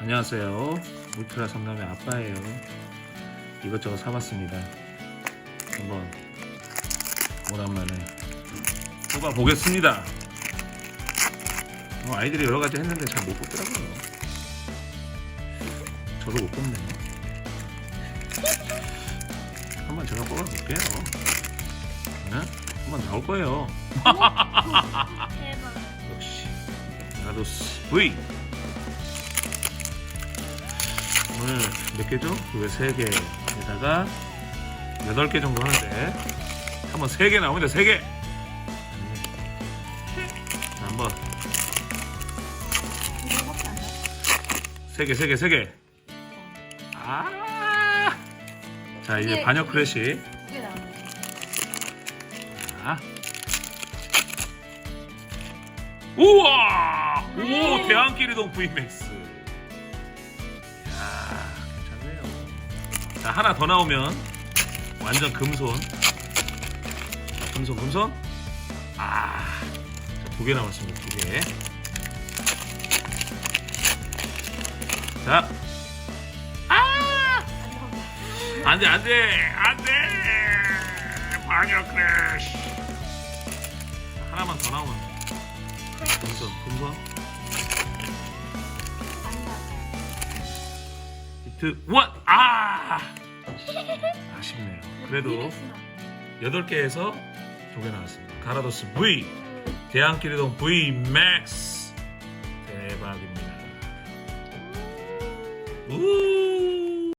안녕하세요. 울트라 성남의 아빠예요. 이것저것 사봤습니다. 한번 오랜만에 뽑아 보겠습니다. 어, 아이들이 여러 가지 했는데 잘 못 뽑더라고요. 저도 못 뽑네요. 한번 제가 뽑아볼게요. 네? 한번 나올 거예요. 역시 나도스 V 오늘 몇 개죠? 그게 세 개에다가 여덟 개 정도 하는데 한번 세개 나오는데 세 개. 자, 한번 이거밖에 안 돼. 세 개, 세 개, 세 개. 아. 자 이제 이게- 반역 크래시. 나오네. 자. 우와! 오, 네. 대한길이동 VMAX. 이야, 자, 하나 더 나오면 완전 금손. 자, 금손, 금손. 아, 자, 두개 남았습니다. 두 개. 자, 아! 안 돼, 안 돼, 안 돼! 반역 크래쉬. 자, 하나만 더 나오면 금손, 금손. 히트 원! 아! 아쉽네요. 그래도 8개에서 두개 나왔습니다. 가라도스 V, 대한길이동 V 맥스. 대박입니다. 우!